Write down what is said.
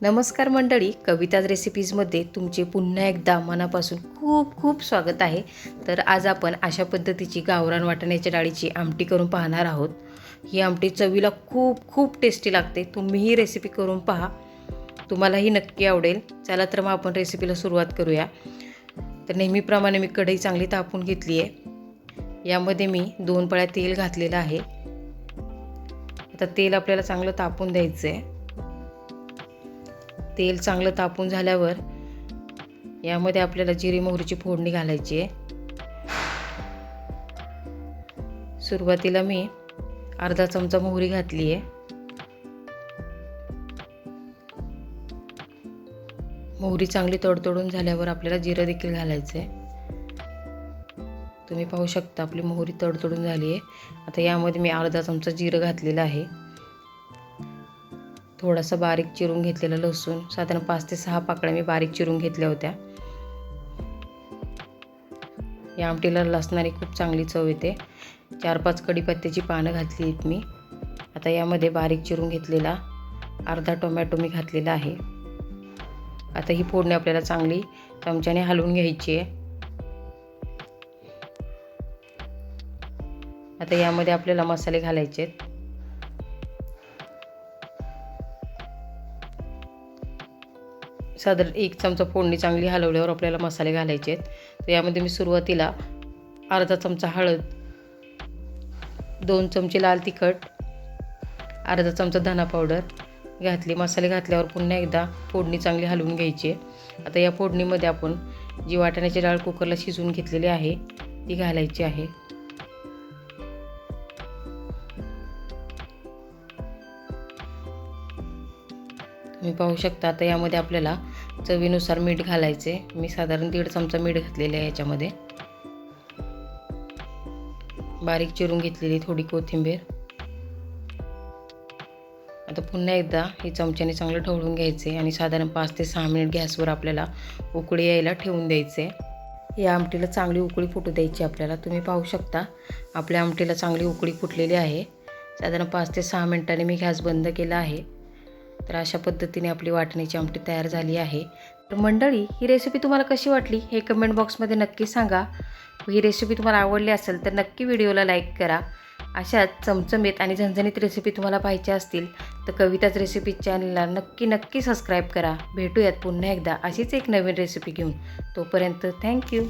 नमस्कार मंडळी कविताज रेसिपीजमध्ये तुमचे पुन्हा एकदा मनापासून खूप खूप स्वागत आहे. तर आज आपण अशा पद्धतीची गावरान वाटण्याच्या डाळीची आमटी करून पाहणार आहोत. ही आमटी चवीला खूप खूप टेस्टी लागते. तुम्ही ही रेसिपी करून पहा. तुम्हालाही नक्की आवडेल. चला तर मग आपण रेसिपीला सुरुवात करूया. तर नेहमीप्रमाणे मी कढई चांगली तापून घेतली आहे. यामध्ये मी दोन पळ्या तेल घातलेलं आहे. आता तेल आपल्याला चांगलं तापून द्यायचं आहे तेल चांगलं तापून झाल्यावर यामध्ये आपल्याला जिरी मोहरीची फोडणी घालायची आहे. सुरुवातीला मी अर्धा चमचा मोहरी घातली आहे. मोहरी चांगली तडतडून झाल्यावर आपल्याला जिरं देखील घालायचं आहे तुम्ही पाहू शकता आपली मोहरी तडतडून झाली आहे. आता यामध्ये मी अर्धा चमचा जिरं घातलेलं आहे. थोडासा बारीक चिरून घेतलेला लसूण साधारण पाच ते सहा पाकळ्या मी बारीक चिरून घेतल्या होत्या. या आमटीला लसणारी खूप चांगली चव येते. चार पाच कढीपत्त्याची पानं घातली आहेत मी. आता यामध्ये बारीक चिरून घेतलेला अर्धा टोमॅटो मी घातलेला आहे. आता ही फोडणी आपल्याला चांगली चमच्याने हलवून घ्यायची आहे. आता यामध्ये आपल्याला मसाले घालायचे आहेत. साधारण एक चमचा फोडणी चांगली हलवल्यावर आपल्याला मसाले घालायचे आहेत. तर यामध्ये मी सुरुवातीला अर्धा चमचा हळद दोन चमचे लाल तिखट अर्धा चमचा धना पावडर घातली. मसाले घातल्यावर पुन्हा एकदा फोडणी चांगली हलवून घ्यायची आहे. आता या फोडणीमध्ये आपण जी वाटाण्याची डाळ कुकरला शिजवून घेतलेली आहे ती घालायची आहे. तुम्ही पाहू शकता आता यामध्ये आपल्याला चवीनुसार मीठ घालायचे. मी साधारण दीड चमचा मीठ घातलेले आहे याच्यामध्ये. बारीक चिरून घेतलेली थोडी कोथिंबीर. आता पुन्हा एकदा हे चमच्याने चांगलं ढवळून घ्यायचे आणि साधारण पाच ते सहा मिनिट गॅसवर आपल्याला उकळी यायला ठेवून द्यायचे. या आमटीला चांगली उकळी फुटू द्यायची आपल्याला. तुम्ही पाहू शकता आपल्या आमटीला चांगली उकळी फुटलेली आहे. साधारण पाच ते सहा मिनिटांनी मी गॅस बंद केला आहे. तर अशा पद्धतीने आपली वाटण्याची आमटी तयार झाली आहे. तर मंडळी ही रेसिपी तुम्हाला कशी वाटली हे कमेंट बॉक्समध्ये नक्की सांगा. ही रेसिपी तुम्हाला आवडली असेल तर नक्की व्हिडिओला लाईक करा. अशाच चमचमीत आणि झणझणीत रेसिपी तुम्हाला पाहिजे असतील तर कविताच रेसिपी चॅनलला नक्की नक्की सबस्क्राईब करा. भेटूयात पुन्हा एकदा अशीच एक नवीन रेसिपी घेऊन. तोपर्यंत थँक्यू